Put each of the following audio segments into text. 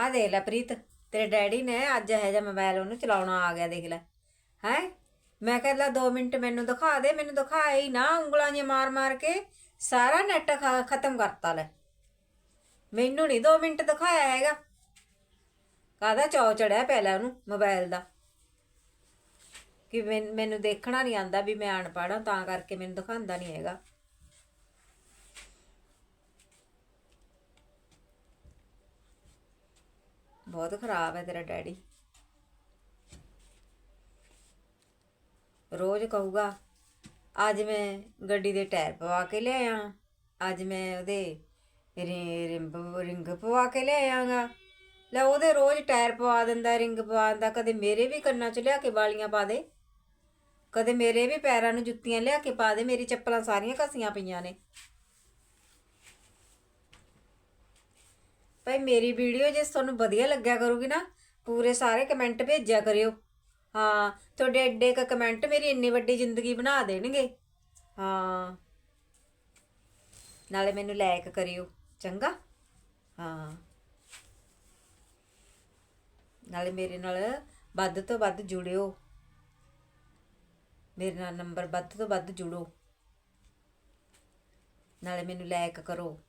ਆ ਦੇਖ ਲੈ ਪ੍ਰੀਤ, ਤੇਰੇ ਡੈਡੀ ਨੇ ਅੱਜ ਇਹ ਜਿਹਾ ਮੋਬਾਈਲ ਉਹਨੂੰ ਚਲਾਉਣਾ ਆ ਗਿਆ, ਦੇਖ ਲੈ। ਹੈ? ਮੈਂ ਕਹਿ ਲੈ 2 ਮਿੰਟ ਮੈਨੂੰ ਦਿਖਾ ਦੇ, ਮੈਨੂੰ ਦਿਖਾਏ ਹੀ ਨਾ ਉਂਗਲਾਂ ਜਿਹੀਆਂ ਮਾਰ ਮਾਰ ਕੇ ਸਾਰਾ ਨੈਟ ਖਤਮ ਕਰਤਾ ਲੈ। ਮੈਨੂੰ ਨਹੀਂ 2 ਮਿੰਟ ਦਿਖਾਇਆ ਹੈਗਾ। ਕਾਹਦਾ ਚੌ ਚੜਿਆ ਪਹਿਲਾਂ ਉਹਨੂੰ ਮੋਬਾਈਲ ਦਾ? ਕਿ ਮੈਨੂੰ ਦੇਖਣਾ ਨਹੀਂ ਆਂਦਾ ਵੀ ਮੈਂ ਅਨਪੜ੍ਹ ਤਾਂ ਕਰਕੇ ਮੈਨੂੰ ਦਿਖਾਉਂਦਾ ਨਹੀਂ ਹੈਗਾ। ਬਹੁਤ ਖਰਾਬ ਹੈ ਤੇਰਾ ਡੈਡੀ। ਰੋਜ਼ ਕਹੂਗਾ, ਅੱਜ ਮੈਂ ਗੱਡੀ ਦੇ ਟਾਇਰ ਪਵਾ ਕੇ ਲਿਆਇਆ ਅੱਜ ਮੈਂ ਉਹਦੇ ਰਿੰਬ, ਰਿੰਗ ਪਵਾ ਕੇ ਲਿਆਇਆਗਾ ਲੈ ਉਹਦੇ ਰੋਜ਼ ਟਾਇਰ ਪਵਾ ਦਿੰਦਾ, ਰਿੰਗ ਪਵਾ ਦਿੰਦਾ, ਕਦੇ ਮੇਰੇ ਵੀ ਕੰਨਾਂ 'ਚ ਲਿਆ ਕੇ ਵਾਲੀਆਂ ਪਾ ਦੇ, ਕਦੇ ਮੇਰੇ ਵੀ ਪੈਰਾਂ ਨੂੰ ਜੁੱਤੀਆਂ ਲਿਆ ਕੇ ਪਾ ਦੇ, ਮੇਰੀ ਚੱਪਲਾਂ ਸਾਰੀਆਂ ਘਸੀਆਂ ਪਈਆਂ ਨੇ। ਭਾਈ ਮੇਰੀ ਵੀਡੀਓ ਜੇ ਤੁਹਾਨੂੰ ਵਧੀਆ ਲੱਗਿਆ ਕਰੂਗੀ ਨਾ, ਪੂਰੇ ਸਾਰੇ ਕਮੈਂਟ ਭੇਜਿਆ ਕਰਿਓ। ਹਾਂ, ਤੁਹਾਡੇ ਐਡੇ ਇੱਕ ਕਮੈਂਟ ਮੇਰੀ ਇੰਨੀ ਵੱਡੀ ਜ਼ਿੰਦਗੀ ਬਣਾ ਦੇਣਗੇ। ਹਾਂ। ਨਾਲੇ ਮੈਨੂੰ ਲਾਇਕ ਕਰਿਓ, ਚੰਗਾ? ਹਾਂ। ਨਾਲੇ ਮੇਰੇ ਨਾਲ ਵੱਧ ਤੋਂ ਵੱਧ ਜੁੜਿਓ। ਮੇਰੇ ਨਾਲ ਨੰਬਰ ਵੱਧ ਤੋਂ ਵੱਧ ਜੁੜੋ। ਨਾਲੇ ਮੈਨੂੰ ਲਾਇਕ ਕਰੋ।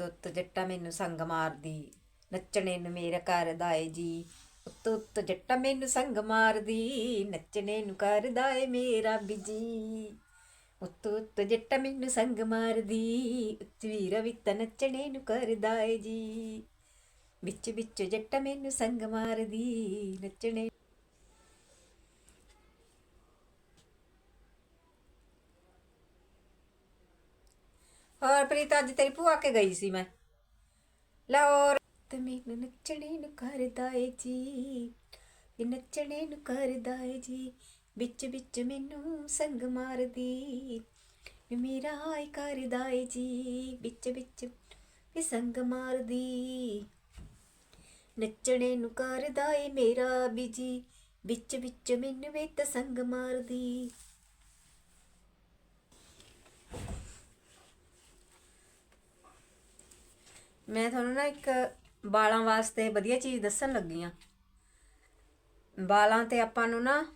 ਉੱਤ ਜੱਟਾ ਮੈਨੂੰ ਸੰਗ ਮਾਰਦੀ, ਨੱਚਣੇ ਨੂੰ ਮੇਰਾ ਕਰਦਾ ਏ ਜੀ। ਉੱਤ ਉੱਤ ਜੱਟਾ ਮੈਨੂੰ ਸੰਗ ਮਾਰਦੀ, ਨੱਚਣੇ ਨੂੰ ਕਰਦਾ ਏ ਮੇਰਾ ਬਿਜ਼ੀ ਉੱਤ ਉੱਤ ਜੱਟਾ ਮੈਨੂੰ ਸੰਗ ਮਾਰਦੀ, ਉੱਚ ਵੀਰਾ ਵੀ ਤਾਂ ਨੱਚਣੇ ਨੂੰ ਕਰਦਾ ਏ ਜੀ। ਵਿੱਚ ਵਿੱਚ ਜੱਟਾ ਮੈਨੂੰ ਸੰਗ ਮਾਰਦੀ, ਨੱਚਣੇ ਹੋਰ ਪ੍ਰੀਤ, ਅੱਜ ਤੇਰੀ ਭੂਆ ਕੇ ਗਈ ਸੀ ਮੈਂ। ਲਾਹੌਰ। ਤੇ ਮੈਨੂੰ ਨੱਚਣੇ ਨੂੰ ਕਰਦਾ ਏ ਜੀ। ਇਹ ਨੱਚਣੇ ਨੂੰ ਕਰਦਾ ਏ ਜੀ। ਵਿੱਚ ਵਿੱਚ ਮੈਨੂੰ ਸੰਗ ਮਾਰਦੀ। ਨੀ ਮੇਰਾ ਹਾਈ ਕਰਦਾ ਏ ਜੀ। ਵਿੱਚ ਵਿੱਚ ਵੀ ਸੰਗ ਮਾਰਦੀ। ਨੱਚਣੇ ਨੂੰ ਕਰਦਾ ਏ ਮੇਰਾ ਵੀ ਜੀ। ਵਿੱਚ ਵਿੱਚ ਮੈਨੂੰ ਵੀ ਤਸੰਗ ਮਾਰਦੀ। ਮੈਂ ਤੁਹਾਨੂੰ ਨਾ ਇੱਕ ਵਾਲਾਂ ਵਾਸਤੇ ਵਧੀਆ ਚੀਜ਼ ਦੱਸਣ ਲੱਗੀ ਆ ਵਾਲਾਂ ਤੇ ਆਪਾਂ ਨੂੰ ਨਾ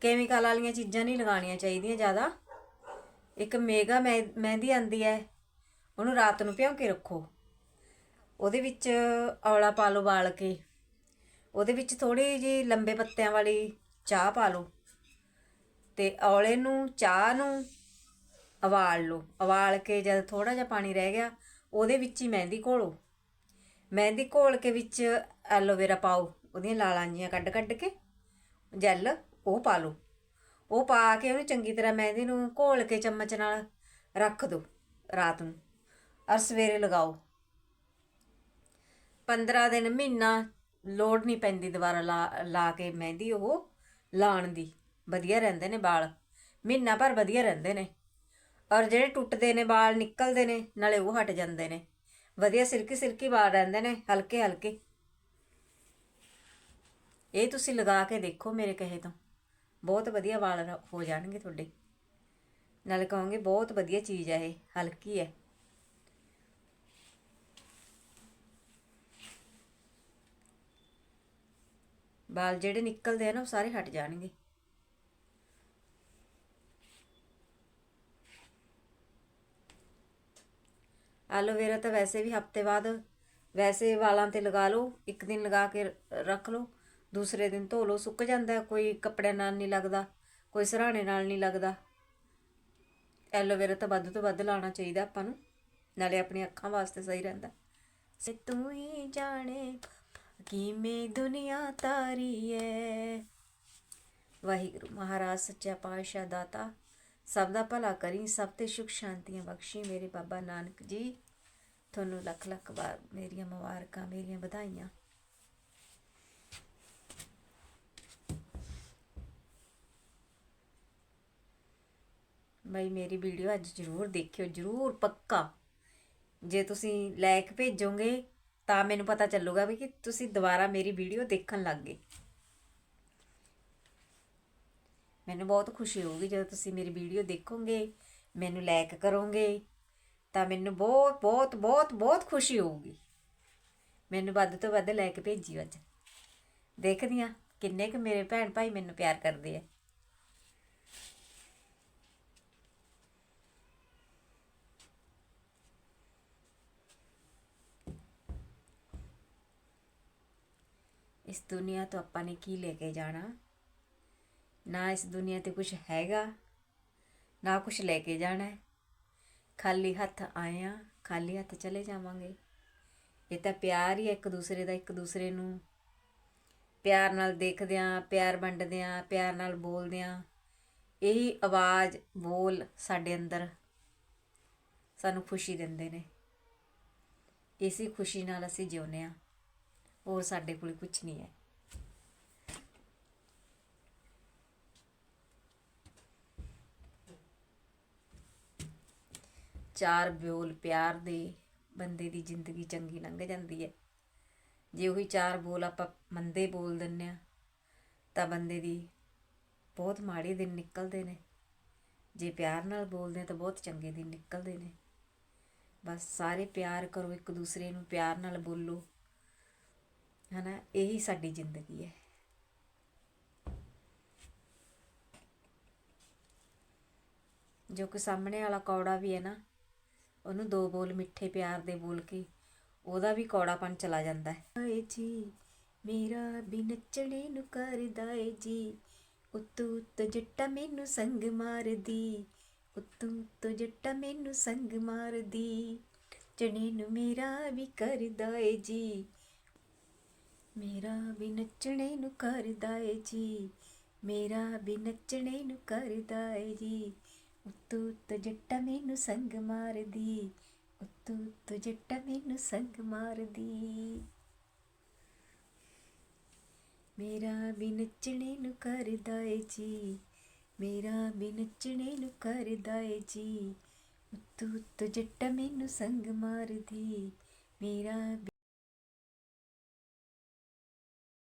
ਕੈਮੀਕਲ ਵਾਲੀਆਂ ਚੀਜ਼ਾਂ ਨਹੀਂ ਲਗਾਉਣੀਆਂ ਚਾਹੀਦੀਆਂ ਜ਼ਿਆਦਾ। ਇੱਕ ਮੇਗਾ ਮਹਿ- ਮਹਿੰਦੀ ਆਂਦੀ ਹੈ, ਉਹਨੂੰ ਰਾਤ ਨੂੰ ਭਿਉਂ ਕੇ ਰੱਖੋ। ਉਹਦੇ ਵਿੱਚ ਔਲਾ ਪਾ ਲਓ ਬਾਲ ਕੇ। ਉਹਦੇ ਵਿੱਚ ਥੋੜੀ ਜੀ ਲੰਬੇ ਪੱਤਿਆਂ ਵਾਲੀ ਚਾਹ ਪਾ ਲਓ ਤੇ ਔਲੇ ਨੂੰ, ਚਾਹ ਨੂੰ ਉਬਾਲ ਲਓ। ਉਬਾਲ ਕੇ ਜਦ ਥੋੜਾ ਜਿਹਾ ਪਾਣੀ ਰਹਿ ਗਿਆ ਉਹਦੇ ਵਿੱਚ ਹੀ ਮਹਿੰਦੀ ਘੋਲੋ। ਮਹਿੰਦੀ ਘੋਲ ਕੇ ਵਿੱਚ ਐਲੋਵੇਰਾ ਪਾਓ, ਉਹਦੀਆਂ ਲਾਲਾਂ ਜੀਆਂ ਕੱਢ ਕੱਢ ਕੇ ਜੈਲ ਉਹ ਪਾ ਲਓ। ਉਹ ਪਾ ਕੇ ਉਹਨੂੰ ਚੰਗੀ ਤਰ੍ਹਾਂ ਮਹਿੰਦੀ ਨੂੰ ਘੋਲ ਕੇ ਚਮਚ ਨਾਲ ਰੱਖ ਦਿਓ ਰਾਤ ਨੂੰ ਔਰ ਸਵੇਰੇ ਲਗਾਓ। 15 ਦਿਨ ਮਹੀਨਾ ਲੋੜ ਨਹੀਂ ਪੈਂਦੀ ਦੁਬਾਰਾ ਲਾ ਲਾ ਕੇ ਮਹਿੰਦੀ ਉਹ ਲਾਣ ਦੀ। ਵਧੀਆ ਰਹਿੰਦੇ ਨੇ ਵਾਲ। ਮਹੀਨਾ ਭਰ ਵਧੀਆ ਰਹਿੰਦੇ ਨੇ। ਔਰ ਜਿਹੜੇ ਟੁੱਟਦੇ ਨੇ, ਵਾਲ ਨਿਕਲਦੇ ਨੇ, ਨਾਲੇ ਉਹ ਹਟ ਜਾਂਦੇ ਨੇ। ਵਧੀਆ ਸਿਲਕੀ ਸਿਲਕੀ ਵਾਲ ਰਹਿੰਦੇ ਨੇ, ਹਲਕੇ ਹਲਕੇ। ਇਹ ਤੁਸੀਂ ਲਗਾ ਕੇ ਦੇਖੋ ਮੇਰੇ ਕਹੇ ਤੋਂ। ਬਹੁਤ ਵਧੀਆ ਵਾਲ ਹੋ ਜਾਣਗੇ ਤੁਹਾਡੇ। ਨਾਲੇ ਕਹੋਗੇ ਬਹੁਤ ਵਧੀਆ ਚੀਜ਼ ਹੈ ਇਹ, ਹਲਕੀ ਹੈ। ਵਾਲ ਜਿਹੜੇ ਨਿਕਲਦੇ ਆ ਨਾ, ਉਹ ਸਾਰੇ ਹਟ ਜਾਣਗੇ। ਐਲੋਵੇਰਾ ਤਾਂ ਵੈਸੇ ਵੀ ਹਫ਼ਤੇ ਬਾਅਦ ਵੈਸੇ ਵਾਲਾਂ ਤੇ ਲਗਾ ਲਓ ਇੱਕ ਦਿਨ ਲਗਾ ਕੇ ਰੱਖ ਲਓ ਦੂਸਰੇ ਦਿਨ ਧੋ ਲਓ ਸੁੱਕ ਜਾਂਦਾ ਕੋਈ ਕੱਪੜਿਆਂ ਨਾਲ ਨਹੀਂ ਲੱਗਦਾ ਕੋਈ ਸਰਾਣੇ ਨਾਲ ਨਹੀਂ ਲੱਗਦਾ। ਐਲੋਵੇਰਾ ਤਾਂ ਵੱਧ ਤੋਂ ਵੱਧ ਲਾਉਣਾ ਚਾਹੀਦਾ ਆਪਾਂ ਨੂੰ ਨਾਲੇ ਆਪਣੀ ਅੱਖਾਂ ਵਾਸਤੇ ਸਹੀ ਰਹਿੰਦਾ। ਸੇ ਤੂੰ ਹੀ ਜਾਣੇ ਕਿਵੇਂ ਦੁਨੀਆ ਤਾਰੀ ਹੈ ਵਾਹਿਗੁਰੂ ਮਹਾਰਾਜ ਸੱਚਾ ਪਾਤਸ਼ਾਹ ਦਾਤਾ ਸਭ ਦਾ ਭਲਾ ਕਰੀ ਸਭ ਤੇ ਸੁਖ ਸ਼ਾਂਤੀਆਂ ਬਖਸ਼ੀ ਮੇਰੇ ਬਾਬਾ ਨਾਨਕ ਜੀ। ਤੁਹਾਨੂੰ ਲੱਖ ਲੱਖ ਵਾਰ ਮੇਰੀਆਂ ਮੁਬਾਰਕਾਂ, ਮੇਰੀਆਂ ਵਧਾਈਆਂ। ਬਈ, ਮੇਰੀ ਵੀਡੀਓ ਅੱਜ ਜ਼ਰੂਰ ਦੇਖਿਓ, ਜ਼ਰੂਰ ਪੱਕਾ। ਜੇ ਤੁਸੀਂ ਲਾਇਕ ਭੇਜੋਗੇ, ਤਾਂ ਮੈਨੂੰ ਪਤਾ ਚੱਲੂਗਾ ਵੀ ਕਿ ਤੁਸੀਂ ਦੁਬਾਰਾ ਮੇਰੀ ਵੀਡੀਓ ਦੇਖਣ ਲੱਗ ਗਏ। ਮੈਨੂੰ ਬਹੁਤ ਖੁਸ਼ੀ ਹੋਊਗੀ ਜਦੋਂ ਤੁਸੀਂ ਮੇਰੀ ਵੀਡੀਓ ਦੇਖੋਗੇ, ਮੈਨੂੰ ਲਾਇਕ ਕਰੋਗੇ। ਤਾਂ ਮੈਨੂੰ ਬਹੁਤ ਬਹੁਤ ਬਹੁਤ ਬਹੁਤ ਖੁਸ਼ੀ ਹੋਊਗੀ। ਮੈਨੂੰ ਵੱਧ ਤੋਂ ਵੱਧ ਲੈ ਕੇ ਭੇਜਿਓ ਅੱਜ। ਦੇਖਦੀ ਆ ਕਿੰਨੇ ਕੁ ਮੇਰੇ ਭੈਣ ਭਾਈ ਮੈਨੂੰ ਪਿਆਰ ਕਰਦੇ ਆ। ਇਸ ਦੁਨੀਆ ਤੋਂ ਆਪਾਂ ਨੇ ਕੀ ਲੈ ਕੇ ਜਾਣਾ? ਨਾ ਇਸ ਦੁਨੀਆ ਤੇ ਕੁਝ ਹੈਗਾ, ਨਾ ਕੁਝ ਲੈ ਕੇ ਜਾਣਾ। ਹੈ ਖਾਲੀ ਹੱਥ ਆਏ ਆ, ਖਾਲੀ ਹੱਥ ਚਲੇ ਜਾਵਾਂਗੇ। ਇਹ ਤਾਂ ਪਿਆਰ ਹੀ ਹੈ ਇੱਕ ਦੂਸਰੇ ਦਾ, ਇੱਕ ਦੂਸਰੇ ਨੂੰ। ਪਿਆਰ ਨਾਲ ਦੇਖਦੇ ਆ ਪਿਆਰ ਵੰਡਦੇ ਆ ਪਿਆਰ ਨਾਲ ਬੋਲਦੇ ਆ ਇਹੀ ਆਵਾਜ਼ ਬੋਲ ਸਾਡੇ ਅੰਦਰ ਸਾਨੂੰ ਖੁਸ਼ੀ ਦਿੰਦੇ ਨੇ। ਇਸੇ ਖੁਸ਼ੀ ਨਾਲ ਅਸੀਂ ਜਿਉਂਦੇ ਆ। ਹੋਰ ਸਾਡੇ ਕੋਲ ਕੁਝ ਨਹੀਂ ਹੈ। ਚਾਰ ਬੋਲ ਪਿਆਰ ਦੇ ਬੰਦੇ ਦੀ ਜ਼ਿੰਦਗੀ ਚੰਗੀ ਲੰਘ ਜਾਂਦੀ ਹੈ। ਜੇ ਉਹੀ ਚਾਰ ਬੋਲ ਆਪਾਂ ਮੰਦੇ ਬੋਲ ਦਿੰਨੇ ਆ ਤਾਂ ਬੰਦੇ ਦੀ ਬਹੁਤ ਮਾੜੇ ਦਿਨ ਨਿਕਲਦੇ ਨੇ। ਜੇ ਪਿਆਰ ਨਾਲ ਬੋਲਦੇ ਆ ਤਾਂ ਬਹੁਤ ਚੰਗੇ ਦਿਨ ਨਿਕਲਦੇ ਨੇ। ਬਸ ਸਾਰੇ ਪਿਆਰ ਕਰੋ, ਇੱਕ ਦੂਸਰੇ ਨੂੰ ਪਿਆਰ ਨਾਲ ਬੋਲੋ। ਹਨਾ, ਇਹੀ ਸਾਡੀ ਜ਼ਿੰਦਗੀ ਹੈ। ਜੋ ਕਿ ਸਾਹਮਣੇ ਵਾਲਾ ਕੌੜਾ ਵੀ ਹੈ ਨਾ ਉਹਨੂੰ ਦੋ ਬੋਲ ਮਿੱਠੇ ਪਿਆਰ ਦੇ ਬੋਲ ਕੇ ਉਹਦਾ ਵੀ ਕੌੜਾਪਨ ਚਲਾ ਜਾਂਦਾ ਹੈ। ਏ ਜੀ, ਮੇਰਾ ਵੀ ਨੱਚਣੇ ਨੂੰ ਕਰਦਾ ਏ ਜੀ। ਉਤੋਂ ਉੱਤ ਜੱਟਾ ਮੈਨੂੰ ਸੰਗ ਮਾਰਦੀ, ਉਤੋਂ ਉੱਤ ਜੱਟਾ ਮੈਨੂੰ ਸੰਗ ਮਾਰਦੀ। ਚਣੇ ਨੂੰ ਮੇਰਾ ਵੀ ਕਰਦਾ ਏ ਜੀ। ਮੇਰਾ ਵੀ ਨੱਚਣੇ ਨੂੰ ਕਰਦਾ ਏ ਜੀ। ਮੇਰਾ ਵੀ ਨੱਚਣੇ ਨੂੰ ਕਰਦਾ ਏ ਜੀ। ਉੱਤੋਂ ਉੱਤ ਜੱਟਾ ਮੈਨੂੰ ਸੰਗ ਮਾਰਦੀ, ਉੱਤੋਂ ਉੱਤ ਜੱਟਾ ਮੈਨੂੰ ਸੰਗ ਮਾਰਦੀ। ਮੇਰਾ ਵੀ ਨੱਚਣੇ ਨੂੰ ਕਰਦਾ ਏ ਜੀ, ਮੇਰਾ ਵੀ ਨੱਚਣੇ ਨੂੰ ਕਰਦਾ ਏ ਜੀ। ਉੱਤੋਂ ਉੱਤ ਜੱਟਾ ਮੈਨੂੰ ਸੰਗ ਮਾਰਦੀ, ਮੇਰਾ